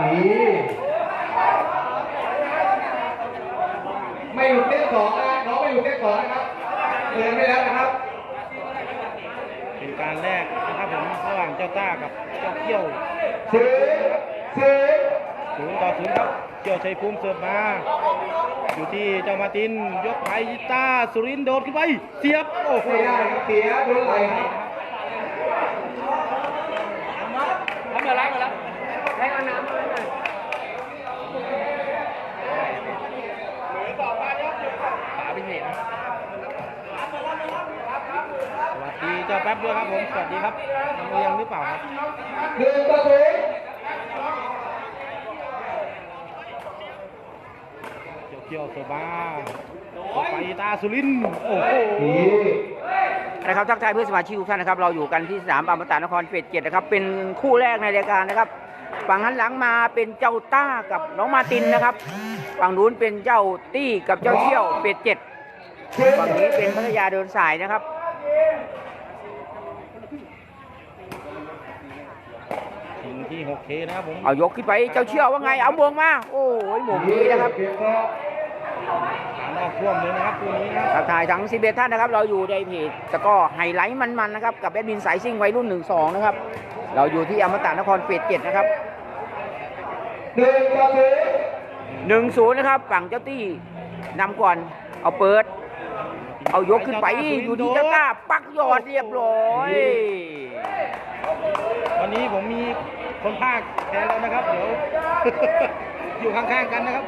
ดีไม่อยู่เส้นสองนะน้องไม่อยู่เส้นสองนะครับเตือนไม่แล้วนะครับ เป็นการแรกนะครับผมระหว่างเจ้าต้ากับเจ้าเกี้ยวซื้อซื้อศูนย์ต่อศูนย์ครับเกี้ยวชัยภูมิเสิร์ฟมา อยู่ที่เจ้ามาร์ตินยกไปต้าสุรินทร์โดดขึ้นไป เสียบ โอ้โห ไม่ได้ครับเสียโดนไหลครับ ทำอะไรกันแล้วให้เอาน้ำมาหน่อย ขาเป็นเหตุส แป๊บด้วยครับผม สวัสดีครับยังเรียงหรือเปล่าครับหนึ่งต่อศูนย์เจ้าเกี้ยวเสิร์ฟมาไปตาสุริน โอ้โหนะครับทักทายเพื่อนสมาชิกทุกท่านนะครับ เราอยู่กันที่สนามอมตะนครเฟสเจ็ดนะครับ เป็นคู่แรกในรายการนะครับ ฝั่งหันหลังมาเป็นเจ้าต้ากับน้องมาตินนะครับ ฝั่งนู้นเป็นเจ้าตี้กับเจ้าเชี่ยวเฟสเจ็ดฝั่งนี้เป็นพัทยาเดินสายนะครับ ถึงที่ 6K นะครับผมเอายกขึ้นไปเจ้าเชี่ยวว่าไงเอามวงมาโอ้ยหมงดีนะครับเปลี่ยนรอบขานอกท่วมเลยนะครับตัวนี้นะทักทายทั้ง11ท่านนะครับ เราอยู่ในเพจตะกร้อไฮไลท์มันๆนะครับกับแอดมินสายซิ่งวัยรุ่น12นะครับเราอยู่ที่อมตะนครเฟสเจ็ดนะครับหนึ่งต่อศูนย์หนึ่งศูนย์นะครับฝั่งเจ้าตี้นำก่อนเอาเปิด เอายกขึ้นไปอยู่ที่เจ้าต้าปักยอดเรียบร้อย วันนี้ผมมีคนภาคแทนแล้วนะครับ เดี๋ยว อยู่ข้างๆกันนะครับ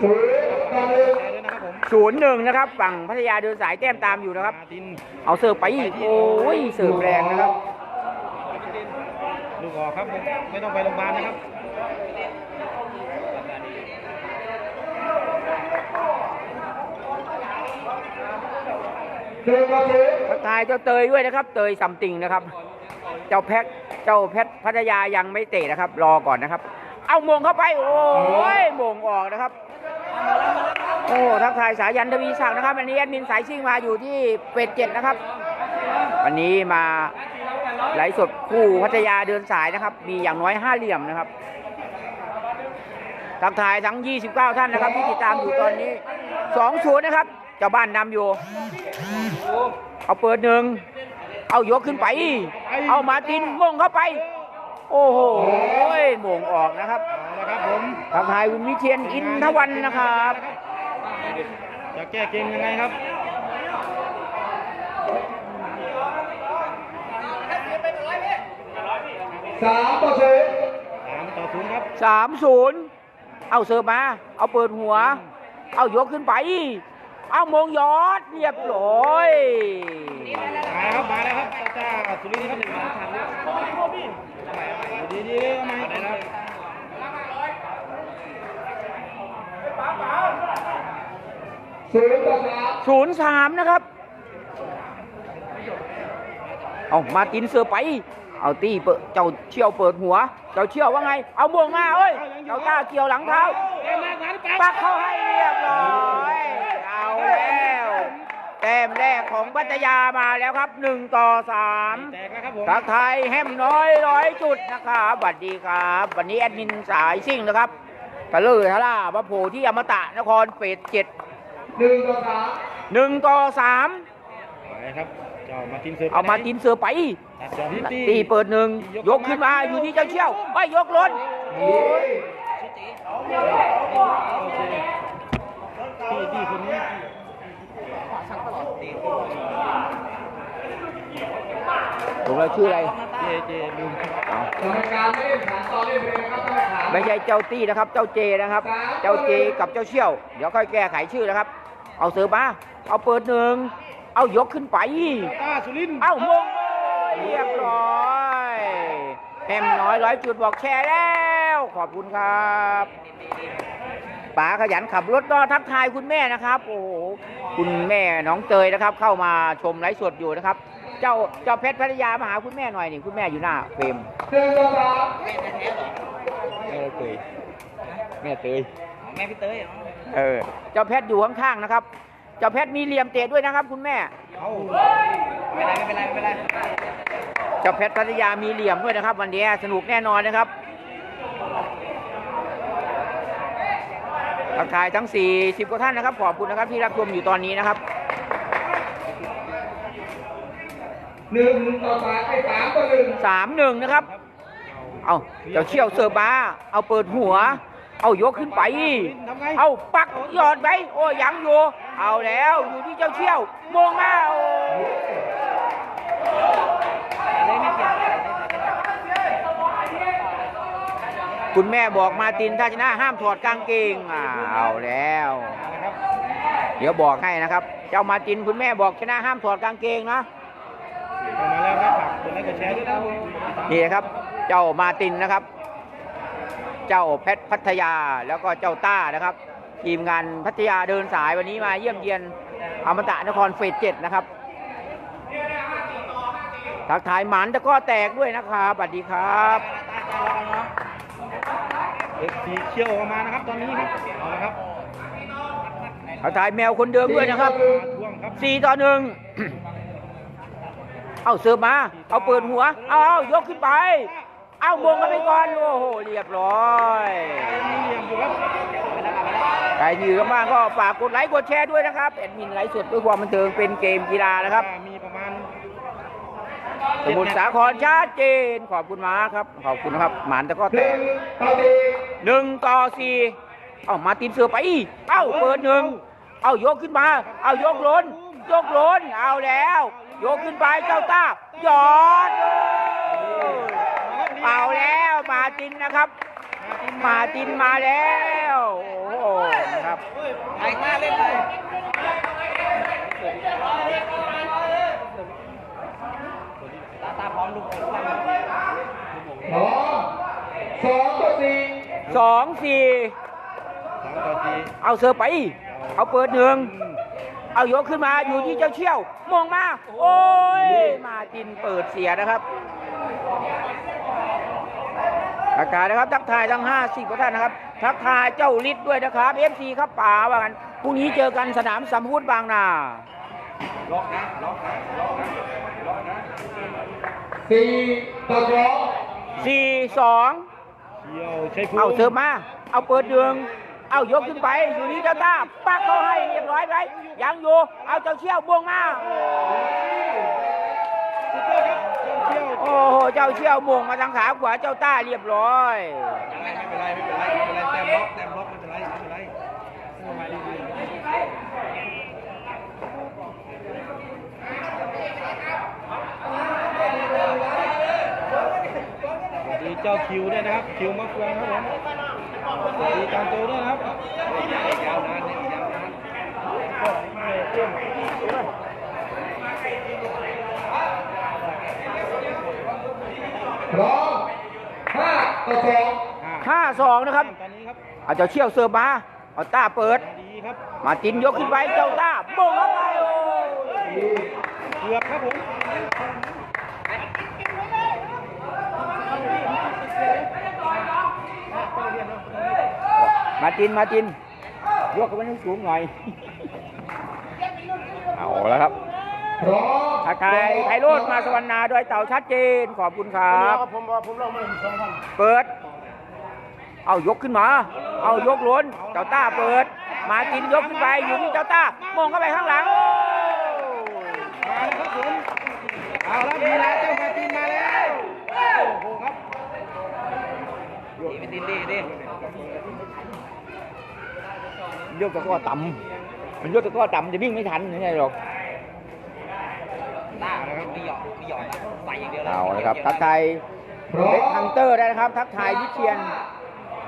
ศูนย์ต่อหนึ่งแทนด้วยนะครับผมศูนย์หนึ่งนะครับฝั่งพัทยาเดินสายแต้มตามอยู่นะครับมาตินเอาเสิร์ฟไปอีกโอ้ยเสิร์ฟแรงนะครับ ลูกออกครับผมไม่ต้องไปโรงพยาบาลนะครับหนึ่งต่อศูนย์ทักทายเจ้าเตยด้วยนะครับ เตยซัมติงนะครับ เจ้าแพทเจ้าแพทพัทยายังไม่เตะนะครับ รอก่อนนะครับ เอามงเข้าไป โอ้ยมงออกนะครับ โอ้ทักทายสายันทวีศักดิ์นะครับ วันนี้แอดมินสายซิ่งมาอยู่ที่เป็ดเจ็ดนะครับ วันนี้มา ไลฟ์สดคู่พัทยาเดินสายนะครับ มีอย่างน้อยห้าเหลี่ยมนะครับทักทายทั้ง 29 ท่านนะครับ ที่ติดตามอยู่ตอนนี้2 0นะครับเจ้าบ้านนำอยู่ เอาเปิดหนึ่ง เอายกขึ้นไป เอามาร์ตินมงเข้าไป โอ้โหมงออกนะครับเอาละครับผมทักทายคุณวิเชียนอินทวันนะครับ จะแก้เกมยังไงครับ สามต่อศูนย์สามต่อศูนย์ครับสามศูนย์เอาเสิร์ฟมา เอาเปิดหัว เอายกขึ้นไป เอามงยอดเรียบร้อยมาแล้วครับมาแล้วครับจ้าจ้าสุรินทร์ครับดีดีๆเอามาได้แล้วศูนย์ต่อสามศูนย์สามนะครับ เอามาตินเสือร์ฟไป เอาตีเปิดเจ้าเชี่ยวเปิดหัว เจ้าเชี่ยวว่าไง เอาบ่วงมาเอ้ย เจ้าต้าเกี่ยวหลังเท้าปักเข้าให้เรียบร้อยเอาแล้วแต้มแรกของปัตยามาแล้วครับหนึ่งต่อสามแตกแล้วครับผมทักไทายแฮมน้อยร้อยจุดนะครับสวัสดีครับ วันนี้แอดมินสายซิ่งนะครับทะเลอทะล่ามาโผล่ที่อมตะนครเฟสเจ็ดหนึ่งต่อสามหนึ่งต่อสามไปครับ เจ้ามาตินเสิร์ฟเอามาตินเสือไปตัดจอที่ตีตีเปิดหนึ่งยกขึ้นมาอยู่ที่เจ้าเชี่ยวไปยกล้นดีที่ที่คนนี้ผมเราชื่ออะไร เจ เจลืมกรรมการไม่ได้ถามตอนเล่นเพลงนะครับต้องถามไม่ใช่เจ้าตี้นะครับ เจ้าเจนะครับ เจ้าเจกับเจ้าเชี่ยว เดี๋ยวค่อยแก้ไขชื่อนะครับ เอาเสือมา เอาเปิดหนึ่ง เอายกขึ้นไปต้าสุรินทร์เอ้ามงเรียบร้อยแฮมน้อยร้อยจุดบอกแชร์แล้ว ขอบคุณครับป๋าขยันขับรถก็ทักทายคุณแม่นะครับ โอ้โหคุณแม่น้องเตยนะครับ เข้ามาชมไลฟ์สดอยู่นะครับ เจ้าเจ้าเพชรพัทยามาหาคุณแม่หน่อยนี่คุณแม่อยู่หน้าเฟรมหนึ่งต่อสามแม่เตยแม่เตยแม่พี่เต้ยเหรอเออเจ้าเพชรอยู่ข้างๆนะครับ เจ้าเพชรมีเหลี่ยมเตะด้วยนะครับ คุณแม่เอาไม่เป็นไรไม่เป็นไรไม่เป็นไรเจ้าเพชรพัทยามีเหลี่ยมด้วยนะครับ วันนี้สนุกแน่นอนนะครับทักทายทั้ง 40 กว่าท่านนะครับ ขอบคุณนะครับที่รับชมอยู่ตอนนี้นะครับหนึ่งต่อสามไอ้สามต่อหนึ่งสามหนึ่งนะครับ เอาเจ้าเชี่ยวเสิร์ฟมาเอาเปิดหัว เอายกขึ้นไปทำไงเอาปักหยอดไปโอ้ยังอยู่ เอาแล้วอยู่ที่เจ้าเชี่ยวมงมาโอ้คุณแม่บอกมาตินถ้าชนะห้ามถอดกางเกงอ่าเอาแล้วนะครับเดี๋ยวบอกให้นะครับ เจ้ามาตินคุณแม่บอกชนะห้ามถอดกางเกงนะเข้ามาแล้วนะฝากกดไลค์กดแชร์ด้วยนะครับผมนี่นะครับ เจ้ามาตินนะครับ เจ้าเพชรพัทยาแล้วก็เจ้าต้านะครับ ทีมงานพัทยาเดินสายวันนี้มาเยี่ยมเยียนอมตะนครเฟสเจ็ดนะครับทักทายหมันตะกร้อแตกด้วยนะครับสวัสดีครับเด็กสีเขียวออกมานะครับตอนนี้ครับเอาละครับทักทายแมวคนเดิมด้วยนะครับมาทวงครับสี่ต่อหนึ่งเอาเสิร์ฟมา เอาเปิดหัว เอาเอายกขึ้นไป เอามงกันไปก่อนโอ้โหเรียบร้อยมีเหลี่ยมอยู่ครับใครที่อยู่ข้างบ้านก็ฝากกดไลค์กดแชร์ด้วยนะครับแอดมินไลฟ์สดเพื่อความบันเทิงเป็นเกมกีฬานะครับ มีประมาณสมุทรสาครชัดเจนขอบคุณมากครับ ขอบคุณนะครับ หมานตะก็หแตนึ่กงต่อสี่หนึ่งต่อสี่เอามาตินเสือไปเอ้าเปิดหนึ่งเอายกขึ้นมา เอายกล้นยกล้นเอาแล้ว ยกขึ้นไปเจ้าต้าหยอด เอาแล้วมาตินนะครับ มาตินมาแล้ว โอ้โหนะครับไอ้หน้าเล่นเลยพร้อมสองต่อสี่สองสี่สองต่อสี่เอาเสือไป เอาเปิดหนึ่งเอายกขึ้นมาอยู่ที่เจ้าเชี่ยว มองมา โอ้ย มาตินเปิดเสียนะครับ ทักทายนะครับ ทักทายทั้ง50กว่าท่านนะครับ ทักทายเจ้าฤทธิ์ด้วยนะครับ FC ครับป่าว่ากันพรุ่งนี้เจอกันสนามสัมพุทธบางนาล็อกนะล็อกนะล็อกนะล็อกนะสี่ต่อสอง4เขียวใช้ภูมิ2เอาเสิร์ฟมา เอาเปิดหนึ่งเอายกขึ้นไปอยู่ที่เจ้าต้าปักเขาให้เรียบร้อยไปยังอยู่ เอาเจ้าเชี่ยวบวงมา สุดยอดครับเขียว โอ้โห เจ้าเชี่ยวมงมาทางขาขวาเจ้าต้าเรียบร้อย ไม่เป็นไรไม่เป็นไรไม่เป็นไรแต้มล็อกแต้มล็อกไม่เป็นไรไม่เป็นไรสวัสดีเจ้าคิวด้วยนะครับคิวมะเฟืองครับผมสวัสดีจานโจด้วยนะครับยาวนานเนี่ยยาวนาน พร้อมห้าต่อสองห้าสองนะครับ ตอนนี้ครับเอาเจ้าเชี่ยวเสิร์ฟมาเอาต้าเปิด ดีครับ มาตินยกขึ้นไปเจ้าต้าโบงเข้าไปโอ้ยเกือบครับผมมาตินมาตินยกขึ้นไปให้สูงหน่อย เอาแล้วครับ พร้อมทักทายไพโรดมาสวรรณาโดยเต่าชัดเจน ขอบคุณครับ ผมว่าผมลองมาสองพันเปิด เอายกขึ้นมา เอายกล้น เจ้าต้าเปิด มาตินยกขึ้นไปอยู่ที่เจ้าต้ามองเข้าไปข้างหลังโอ้มาแล้วครับผมเอาแล้วมีแล้วเจ้ามาตินมาแล้วโอ้โหครับดีเป็นดินดีดิยกตะกร้อต่ำมันยกตะกร้อต่ำจะวิ่งไม่ทันไม่ใช่หรอก ต้านะครับมีหยอดมีหยอดนะใส่อย่างเดียวเอาเลยครับทักทายเล็กฮันเตอร์ได้นะครับ ทักทายวิเชียน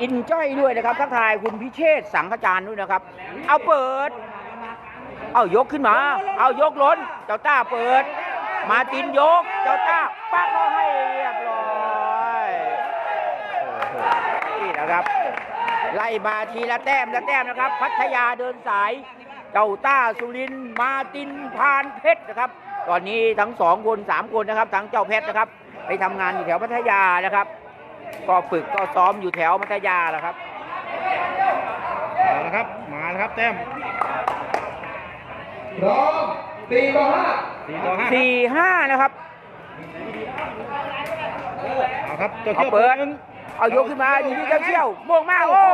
อินจ้อยด้วยนะครับ ทักทายคุณพิเชษฐ์สังขจารด้วยนะครับ เอาเปิด เอายกขึ้นมา เอายกล้น เจ้าต้าเปิด มาตินยก เจ้าต้าปักเขาให้เรียบร้อยโอ้โหนี่นะครับ ไล่มาทีละแต้มละแต้มนะครับ พัทยาเดินสาย เจ้าต้าสุรินทร์มาตินพานเพชรนะครับ ตอนนี้ทั้งสองคนสามคนนะครับทั้งเจ้าเพชรนะครับ ไปทำงานอยู่แถวพัทยานะครับ ก็ฝึกก็ซ้อมอยู่แถวพัทยาแหละครับเอาละครับมาแล้วครับแต้มพร้อมสี่ต่อห้าสี่ต่อห้าสี่ห้านะครับเอาครับเจ้าเอาเขี้ยวเปิดหนึ่งเอายกขึ้นมาอยู่ที่เจ้าเชี่ยวโมงมากโอ้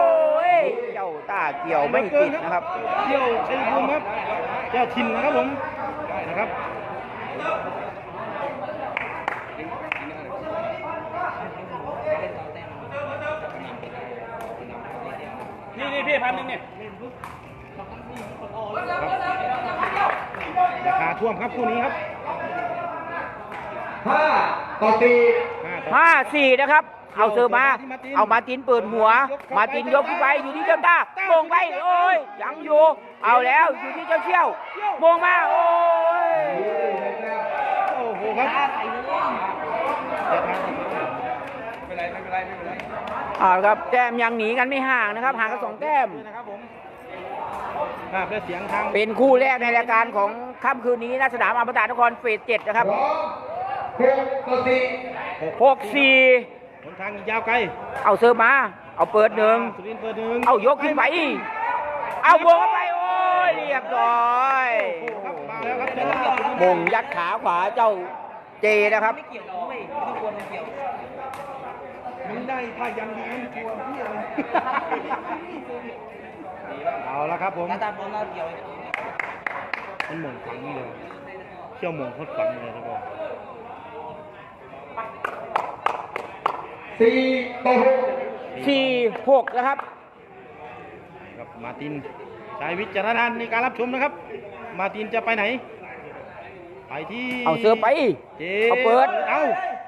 ยเจ้าตาเกี่ยวไม่ติดนะครับเขี้ยวชัยภูมิครับเจ้าถิ่นนะครับผมนะครับ นี่นี่พี่พันหนึ่งเนี่ยราคาท่วมครับคู่นี้ครับห้าต่อสี่ห้าต่อห้าสี่นะครับ เอาเซอร์มา เอามาตินเปิดหัว มาตินยกขึ้นไปอยู่ที่เจ้าตาโมงไปโอ้ยยังอยู่ เอาแล้วอยู่ที่เจ้าเชี่ยวโมงมาโอ้ย โอ้โหครับเอาละครับแต้มยังหนีกันไม่ห่างนะครับ ห่างกันสองแต้มนะครับผมภาพและเสียงทางเป็นคู่แรกในรายการของค่ำคืนนี้ณสนามอมตะนครเฟสเจ็ดนะครับพร้อมหกต่อสี่หกสี่หนทางยาวไกล เอาเซอร์มา เอาเปิดหนึ่งสุรินทร์เปิดหนึ่งเอายกขึ้นไป เอาบวกเข้าไปโอ้ยเรียบร้อยโอ้โหครับมาแล้ว ครับเจ้าตามงยัดขาขวาเจ้าเจนะครับมันได้ถ้ายังดีมันกลัวพี่อะไรเอาละครับผมตาบอลเราเกี่ยวมันหม่งฝังนี่เลยเชี่ยวหม่งโคตรฝังเลยครับผมสี่ต่อหกสี่หกนะครับครับมาร์ตินใช้วิจารณญาณในการรับชมนะครับ มาร์ตินจะไปไหน ไปที่เอาเสือไปเจเอาเปิด เอา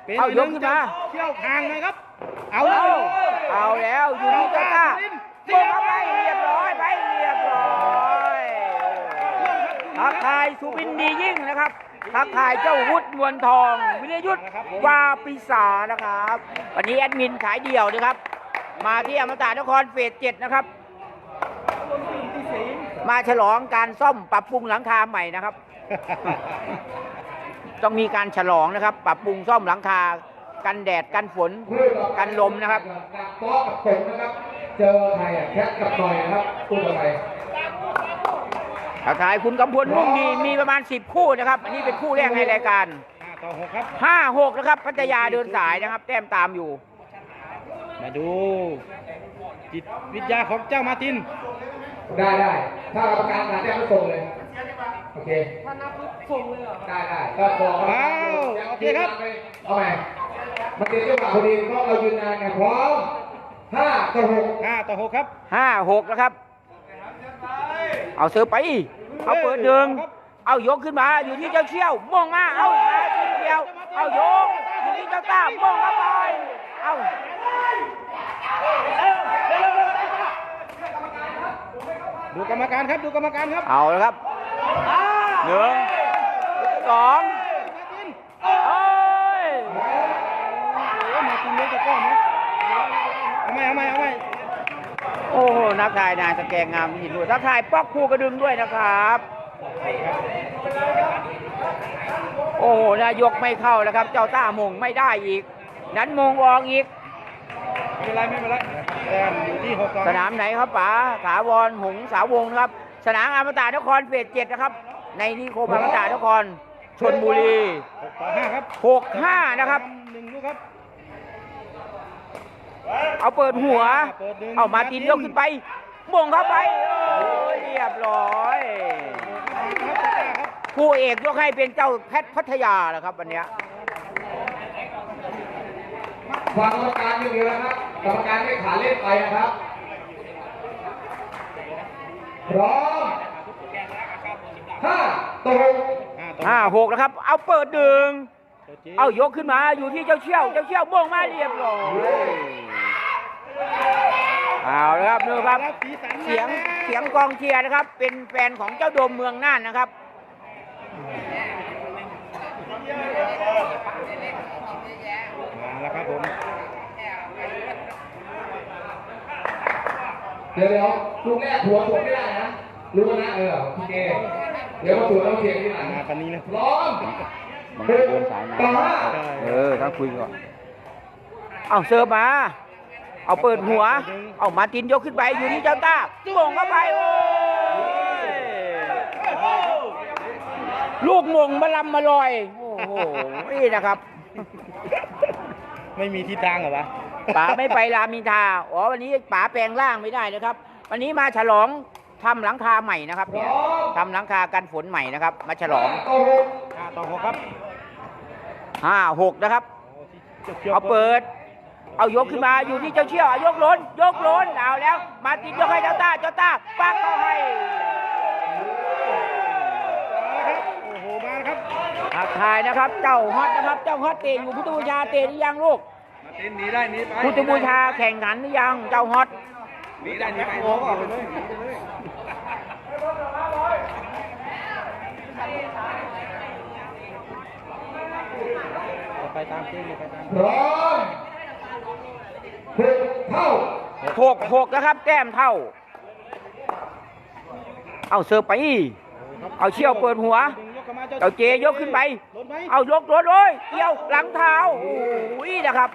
เป็นเอายกขึ้นมาเชี่ยวทางเลยครับเอาเอาแล้วเอาแล้วอยู่ที่เจ้าต้าบวกเข้าไปเรียบร้อยไปเรียบร้อยทักทายสุบินดียิ่งนะครับทักทายเจ้าวุฒินวลทองวิรยุทธ์วาปิสานะครับ วันนี้แอดมินขายเดี่ยวนะครับ มาที่อมตะนครเฟสเจ็ดนะครับ มาฉลองการซ่อมปรับปรุงหลังคาใหม่นะครับ ต้องมีการฉลองนะครับ ปรับปรุงซ่อมหลังคา กันแดดกันฝนคู่ต่อไปกันลมนะครับกับป๊อกกับตงนะครับ เจอใครอะแคทกับหน่อยนะครับคู่ต่อไปทักทายคุณกำพลมุ่งดีมีประมาณ 10 คู่นะครับ อันนี้เป็นคู่แรกในรายการห้าต่อหกครับ5 6นะครับพัทยาเดินสายนะครับ แต้มตามอยู่ มาดู จิตวิทยาของเจ้ามาร์ติน ได้ได้ ถ้ากรรมการหาแต้มก็ส่งเลย โอเค ถ้านับส่งเลยเหรอได้ได้ก็บอกกรรมการว้าวโอเคครับ เอาใหม่มันเป็นจังหวะพอดีเพราะเรายืนนานไงพร้อมห้าต่อหกห้าต่อหกครับ5 6นะครับ เอาเสือไป เอาเปิดหนึ่งเอายกขึ้นมาอยู่ที่เจ้าเชี่ยวมองมา เอามาทีเดียว เอายกอยู่ที่เจ้าต้ามองเข้าไป เอาดูกรรมการครับดูกรรมการครับ เอาแล้วครับ หนึ่งสองโอ้ยโอ้มาร์ตินเลี้ยงตะกร้อไหมเอาไหมเอาไหมเอาไหมโอ้โหนักถ่ายนายสแกงงามหินด้วยนักถ่ายป๊อกคู่กระดึงด้วยนะครับ โอ้โหนายกไม่เข้าแล้วครับ เจ้าต้ามงไม่ได้อีก นั้นมงออกอีกไม่เป็นไรไม่เป็นไรแต้มอยู่ที่หกต่อสนามไหนครับป๋าถาวรหงสาวงศ์นะครับ สนามอมตะนครเฟสเจ็ดนะครับ ในนิคมอมตะนครชนบุรีหกต่อห้าครับหกห้านะครับ หนึ่งลูกครับเอาเปิดหัว เปิดหนึ่งเอามาตินยกขึ้นไปมงเข้าไปโอ้ยเรียบร้อย ครับตะกร้าครับคู่เอกยกให้เป็นเจ้าแพทย์พัทยาแหละครับวันเนี้ย ฟังกรรมการอย่างเดียวนะครับ กรรมการไม่ขาเล่นไปนะครับ พร้อมห้าต่อ หกห้าต่อห้าหกนะครับ เอาเปิดหนึ่งตัวจี๊เอายกขึ้นมาอยู่ที่เจ้าเชี่ยว เจ้าเชี่ยวมงมาเรียบร้อยเอาละครับนี่ครับแล้วสีสันมาเสียงแล้วเสียงกองเชียร์นะครับ เป็นแฟนของเจ้าโดมเมืองน่านนะครับมาแล้วครับผมเดี๋ยวเดี๋ยวลูกแรกหัวสวนไม่ได้นะ รู้นะเออโอเคเดี๋ยวมาตรวจแล้วเทียงที่หลังมาปันนี้นะพร้อมมันเดินสายน้ต่อห้าำเออถ้าคุยก่อนเอาเสิร์ฟมา เอาเปิดหัว เอามาตินยกขึ้นไปอยู่ที่เจ้าต้าส่งเข้าไปโอ้ยลูกมงมาลำมาลอย โอ้โหนี่นะครับ ไม่มีทิศทางเหรอวะป๋าไม่ไปรามอินทราอ๋อวันนี้ป๋าแปลงร่างไม่ได้นะครับ วันนี้มาฉลอง ทำหลังคาใหม่นะครับเนี่ยทำหลังคากันฝนใหม่นะครับ มาฉลองอ่าต่อหกครับห้าหกนะครับโอ้ที่เกี่ยวๆเอาเปิด เอายกขึ้นมาอยู่ที่เจ้าเชี่ยวอะยกล้นยกล้นเอาแล้ว มาติดยกให้เจ้าต้าเจ้าต้าปักเข้าให้โอ้โหมาแล้วครับทักทายนะครับ เจ้าฮอตนะครับเจ้าฮอตเตะอยู่พุทธบูชาเตะหรือยังลูกมาตินหนีได้หนีไปพุทธบูชาแข่งขันหรือยังเจ้าฮอต หนีได้หนีไปโอ้ก็ออกไปเลยไปตามเกมเลยไปตามร้อมหกเท่าหกหกนะครับ แต้มเท่า เอาเสิร์ฟไป เอาเชี่ยวเปิดหัวเข้าเจยกขึ้นไป เอายกรถเลยเกี่ยวหลังเท้าโอ้ยนะครับ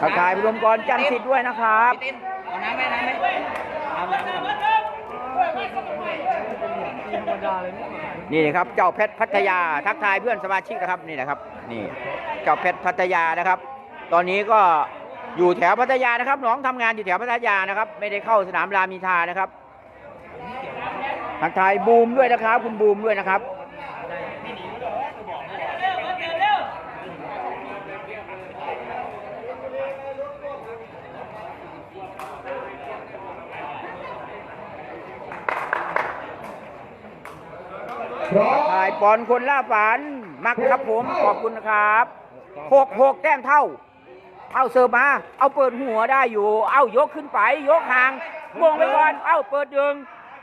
ทักทายพรมกรจันทร์สิทธิ์ด้วยนะครับ เอาน้ำไหมน้ำไหมเอาน้ำก่อนนี่นะครับ เจ้าเพชรพัทยาทักทายเพื่อนสมาชิกนะครับนี่นะครับ นี่เจ้าเพชรพัทยานะครับ ตอนนี้ก็อยู่แถวพัทยานะครับน้องทำงานอยู่แถวพัทยานะครับ ไม่ได้เข้าสนามรามอินทานะครับทักทายบูมด้วยนะครับ คุณบูมด้วยนะครับ ถ่ายปอนคนล่าฝัน มักครับผมขอบคุณนะครับหกหกแต้มเท่าเอาเสิร์ฟมา เอาเปิดหัวได้อยู่ เอายกขึ้นไป ยกห่างมงไปก่อน เอาเปิดดึง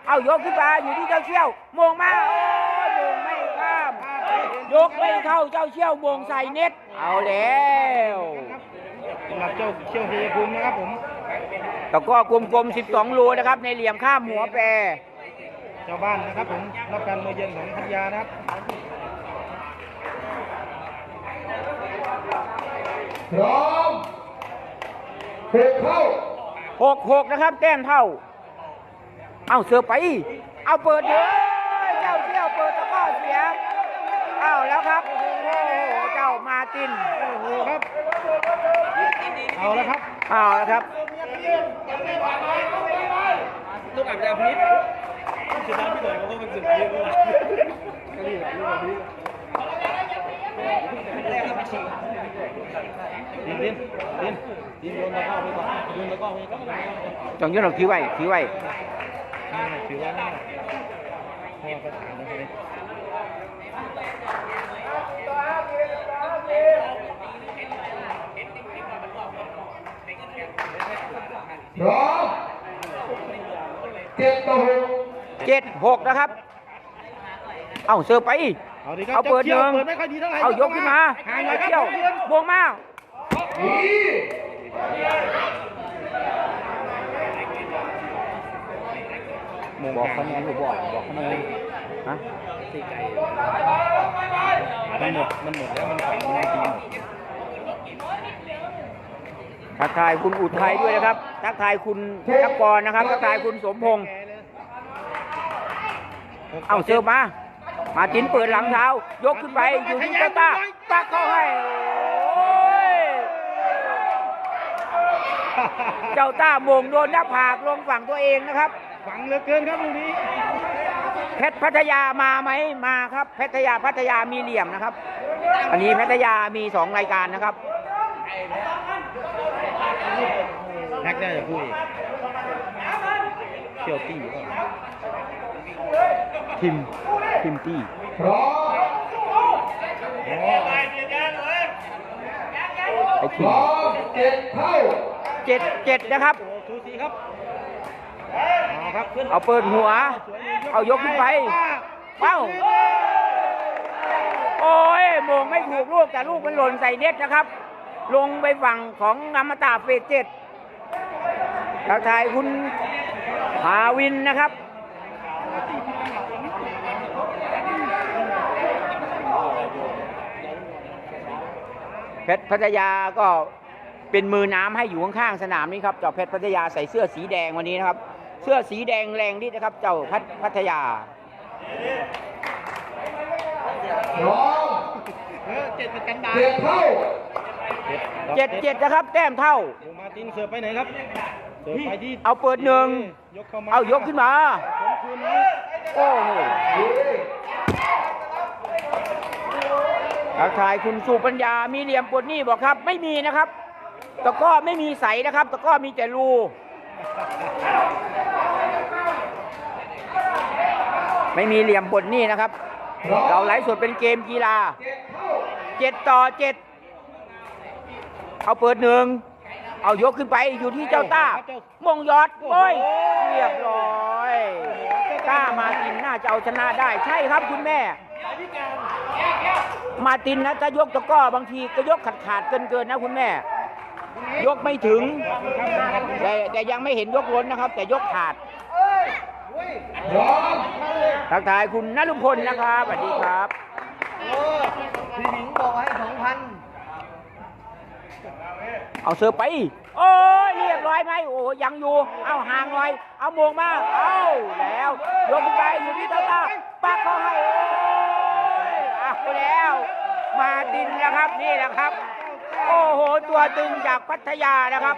เอายกขึ้นมาอยู่ที่เจ้าเชี่ยวมงมาโอ้ยมงไม่ข้าม ยกไม่เข้าเจ้าเชี่ยวมงใส่เน็ต เอาแล้วสำหรับเจ้าเชี่ยวเฮียภูมินะครับผมตะกร้อกลมๆ12รูนะครับ ในเหลี่ยมข้ามหัวแปร เจ้าบ้านนะครับผมรับการมาเยือนของพัทยานะครับพร้อมหกเท่าหกหกนะครับ แต้มเท่า เอาเสือไป เอาเปิดเถอะเจ้าเที่ยวเปิดตะกร้อเสียเอาแล้วครับโอ้โหเจ้ามาร์ตินโอ้โหครับเอาแล้วครับเอาแล้วครับลูกอาบน้ำพิษจะได้พี่หน่อยเขาก็เป็นสึกเยอะเลยก็นี่แหละลูกพี่ดิ นดินดินดินโยนตะก้อไปก่อนโยนตะก้อไปก่อนจงยน เราถือไว้ถือไว้ถือว่าไม่พ่อก็ถามแล้วเลยพร้อมเจ็ดต่อหกเจ็ดหกนะครับ เอาเสือไป เอาดิครับเอาเปิดหนึ่ง เปิดไม่ค่อยดีเท่าไหร่เอายกขึ้นมาห่างหน่อยครับเที่ยวบวงมาหนีบอกคะแนนหรือบอกบอกคะแนนฮะมันหมดมันหมดแล้วมันฝังในทีมทักทายคุณอุทัยด้วยนะครับ ทักทายคุณนักกรนะครับ ทักทายคุณสมพงษ์ เอาเสิร์ฟมา มาตินเปิดหลังเท้า ยกขึ้นไปอยู่ที่เจ้าต้าตักเข้าให้โอ้ยเจ้าต้าโมงโดนหน้าผากลงฝั่งตัวเองนะครับฝังเหลือเกินครับลูกนี้ เพชรพัทยามาไหมมาครับเพชรพัทยาพัทยามีเหลี่ยมนะครับ อันนี้พัทยามีสองรายการนะครับแฮกได้จะพูดอีกเชี่ยวตี้อยู่ก่อน ทิมทิมตี้พร้อมไอ้พทิมร้อมเจ็ดเท่าเจ็ดเจ็ดนะครับโอ้ชูสีครับเอาครับขึ้นเอาเปิดหัว เอายกขึ้นไปเอ้าโอ้ยโมงไม่ถูกลูกแต่ลูกมันหล่นใส่เน็ตนะครับ ลงไปฝั่งของอมตะเฟสเจ็ดทักทายคุณภาวินนะครับ เพชรพัทยาก็เป็นมือน้ำให้อยู่ข้างๆสนามนี้ครับเจ้าเพชรพัทยาใส่เสื้อสีแดงวันนี้นะครับ เสื้อสีแดงแรงนิดนะครับ เจ้าพัทยาร้องเจ็ดเป็นกันดาเจ็ดเท่าเจ็ดเจ็ดนะครับ แต้มเท่ามาตินเสือไปไหนครับเสือไปที่เอาเปิดหนึ่งเอายกขึ้นมาโอ้โห ทักทายคุณสุปัญญา มีเหลี่ยมปลดหนี้บอกครับ ไม่มีนะครับ ตะก้อไม่มีใสนะครับ ตะก้อมีแต่รูไม่มีเหลี่ยมปลดนี้นะครับ เราไลฟ์สดเป็นเกมกีฬาเจ็ดต่อเจ็ดเอาเปิดหนึ่ง เอายกขึ้นไปอยู่ที่เจ้าต้ามงยอดโอ้ยเรียบร้อยต้ามาตินน่าจะเอาชนะได้ใช่ครับคุณแม่ มาตินนะถ้ายกตะกร้อบางทีก็ยกขาดขาดๆเกินเกินๆนะคุณแม่ ยกไม่ถึง แต่แต่ยังไม่เห็นยกล้นนะครับ แต่ยกขาดพร้อมทักทายคุณนรุพลนะครับสวัสดีครับพี่หนิงบอกให้สองพันเอาเสือไป โอ้ยเรียบร้อยไหมโอ้ยังอยู่ เอาห่างหน่อย เอาโมงมา เอาแล้วยกขึ้นไปอยู่ที่เต้าตาปักเขาให้โอ้ ยเอาแล้ว มาดินนะครับนี่นะครับ โอ้โหตัวตึงจากพัทยานะครับ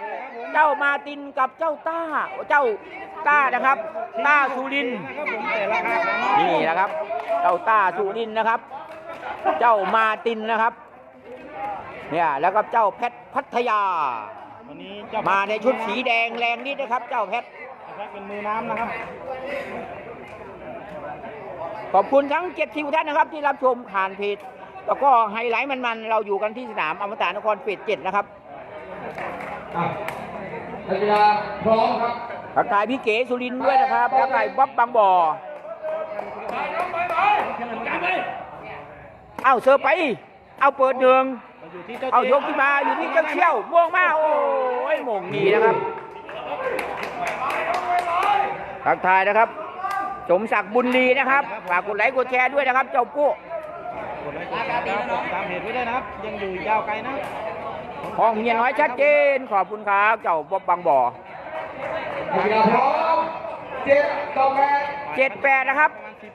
เจ้ามาตินกับเจ้าต้าเจ้าต้านะครับ ต้าสุรินทร์นะครับผมแต่ราคาของนี่นะครับ เจ้าต้าสุรินทร์นะครับ เจ้ามาตินนะครับเนี่ยแล้วก็เจ้าเพชรพัทยาวันนี้เจ้ามาในชุดสีแดงแรงนิดนะครับ เจ้าเพชรนะครับเป็นมือน้ำนะครับ ขอบคุณทั้งเจ็ดทีมท่านนะครับที่รับชมผ่านเพจแล้วก็ไฮไลท์มันๆเราอยู่กันที่สนามอมตะนครเฟสเจ็ดนะครับอะนักกีฬาพร้อมครับทักทายพี่เก๋สุรินทร์ด้วยนะครับทักทายบ๊อบบางบ่อเอาเสิร์ฟไป เอาเปิดหนึ่งอยู่ที่เจ้าเอายกขึ้นมาอยู่ที่เจ้าเชี่ยวม่วงมาโอ้ยโมงดีนะครับทักทายนะครับ สมศักดิ์บุญลีนะครับ ฝากกดไลค์กดแชร์ด้วยนะครับ เจ้าปุ๊กดไลค์กดแชร์นะครับตามเพจไว้ด้วยนะครับ ยังอยู่ยาวไกลนะห้องเมียน้อยชัดเจน ขอบคุณครับ เจ้าบ๊อบบางบ่อนักกีฬาพร้อมเจ็ดต่อแปดเจ็ดแปดนะครับประมาณสิบ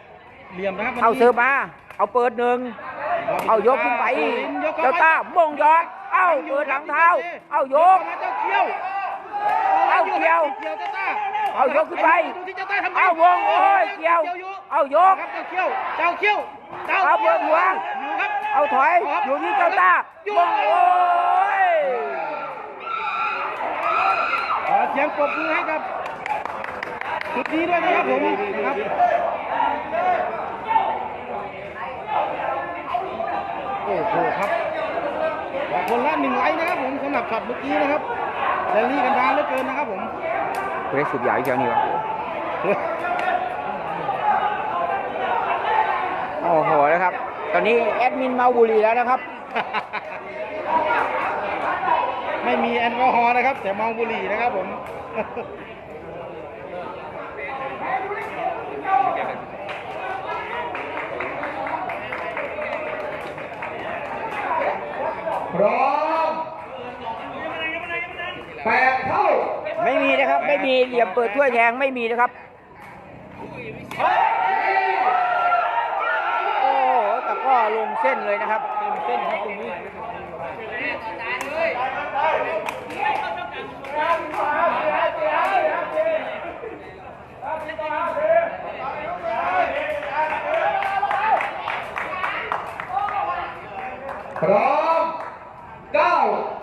เหลี่ยมนะครับเอาเสิร์ฟมา เอาเปิดหนึ่ง เอายกขึ้นไป เจ้าต้ามงยอด เอาเปิดหลังเท้า เอายกมาเจ้าเขี้ยวเอาเกี่ยว เกี่ยวเจ้าต้า เอายกขึ้นไปดูที่เจ้าต้าทำไงเอาวงโอ้ยเกี่ยว เอายกครับเจ้าเขี้ยว เจ้าเขี้ยว เจ้าเอาเปิดหัวอยู่ครับเอาถอยอยู่ที่เจ้าต้ามงโอ้ยขอเสียงปรบมือให้กับจุดนี้ด้วยนะครับผมนะครับโอ้โหครับขอคนละหนึ่งไลค์นะครับผมสำหรับช็อตเมื่อกี้นะครับแรลลี่กันดานเหลือเกินนะครับผม เฮ้ยสุดใหญ่เชียวนี่วะโอ้โหนะครับ ตอนนี้แอดมินเมาบุหรีแล้วนะครับ ไม่มีแอลกอฮอล์นะครับ แต่เมาบุหรี่นะครับผม พร้อมแปดเท่า ไม่มีนะครับ ไม่มีเหลี่ยมเปิดถ้วยแทงไม่มีนะครับ โอ้โหแต่ก็ลงเส้นเลยนะครับเต็มเส้นครับตรงนี้พร้อมเก้า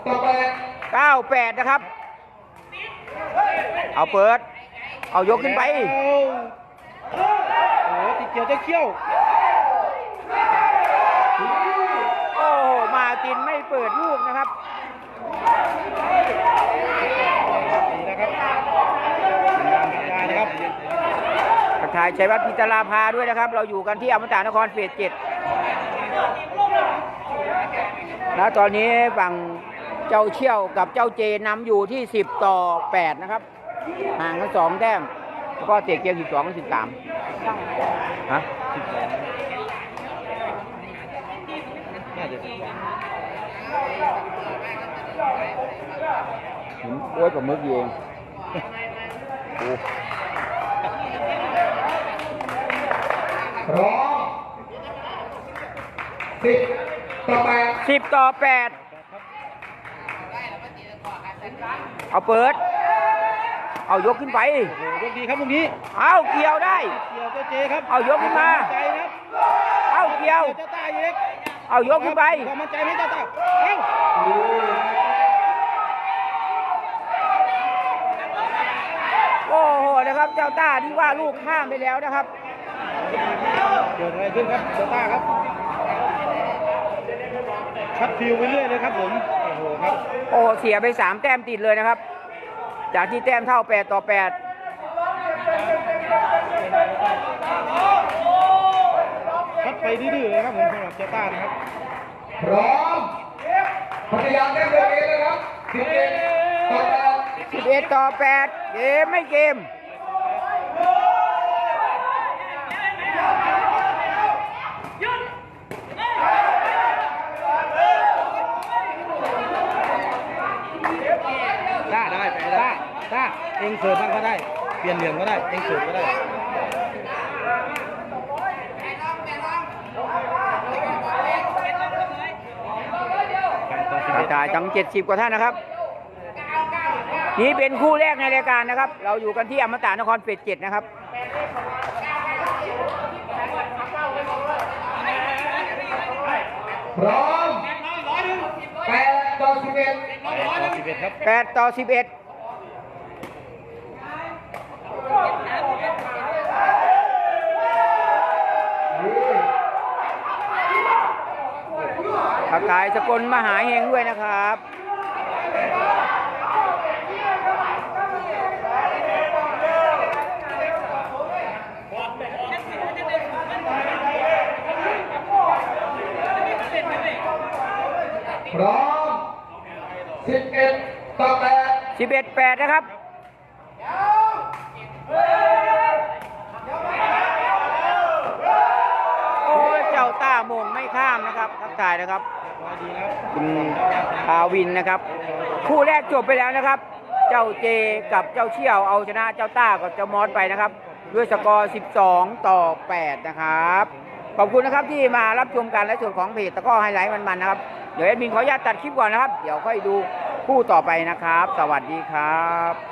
ต่อแปด98นะครับ เอาเปิด เอายกขึ้นไป โอ้โหติดเกี่ยวเจ้าเขี้ยว โอ้โหมาตินไม่เปิดลูกนะครับ นี่นะครับงานพิจารนะครับทักทายชัยวัฒน์พิจาราภาด้วยนะครับ เราอยู่กันที่อมตะนครเฟสเจ็ดแล้วตอนนี้ฝั่ง เจ้าเชี่ยวกับเจ้าเจนำอยู่ที่ 10 ต่อ 8 นะครับ ห่างกันสองแต้มแล้วก็เตะเกม12กับ13ฮะน่าจะสิบสองเห็นโอ้ยกับมึกอยู่เองโอ้พร้อมสิบต่อแปดสิบต่อแปด เอาเปิด เอายกขึ้นไปโอ้โหยกดีครับลูกนี้เอาเกี่ยวได้ เกี่ยวเจ้าเจครับเอายกขึ้นมา ใจนะครับเอาเกี่ยว เจ้าต้าเย็กเอายกขึ้นไป ความมั่นใจไหมเจ้าต้าเอ้าโอ้โหนะครับเจ้าต้าที่ว่าลูกข้ามไปแล้วนะครับ เกิดอะไรขึ้นครับเจ้าต้าครับชัดฟิวไปเรื่อยเลยครับผม โอ้โหครับโอ้เสียไปสามแต้มติดเลยนะครับ จากที่แต้มเท่าแปดต่อแปดชัดไปดื้อๆเลยครับผมสำหรับเจ้าต้านะครับพร้อมพัทยาได้เดินเองนะครับสิบเอ็ดต่อแปดสิบเอ็ดต่อแปดเกมไม่เกม ต้าได้ไปต้าต้า เองเสิร์ฟบ้างก็ได้ เปลี่ยนเหลี่ยมก็ได้ เองเสิร์ฟก็ได้การต่อสิบเอ็ดจ่ายทั้งเจ็ดสิบกว่าท่านนะครับ นี่เป็นคู่แรกในรายการนะครับ เราอยู่กันที่อมตะนครเฟสเจ็ดนะครับพร้อมแปดต่อสิบเอ็ดต่อสิบเอ็ดครับแปดต่อสิบเอ็ดทักทาย สกลมหาเฮงด้วยนะครับพร้อมสิบเอ็ดต่อแปดสิบเอ็ดแปดนะครับโอ้ยเจ้าต้าโมงไม่ข้ามนะครับทักทายนะครับร้อยดีนะ คุณทาวินนะครับ คู่แรกจบไปแล้วนะครับ เจ้าเจกับเจ้าเชี่ยวเอาชนะเจ้าต้ากับเจ้ามอสไปนะครับ ด้วยสกอร์ 12 ต่อ 8 นะครับ ขอบคุณนะครับที่มารับชมการไลฟ์สดของเพจตะก้อไฮไลท์มันๆนะครับ เดี๋ยวแอดมินขออนุญาตตัดคลิปก่อนนะครับ เดี๋ยวค่อยดูคู่ต่อไปนะครับ สวัสดีครับ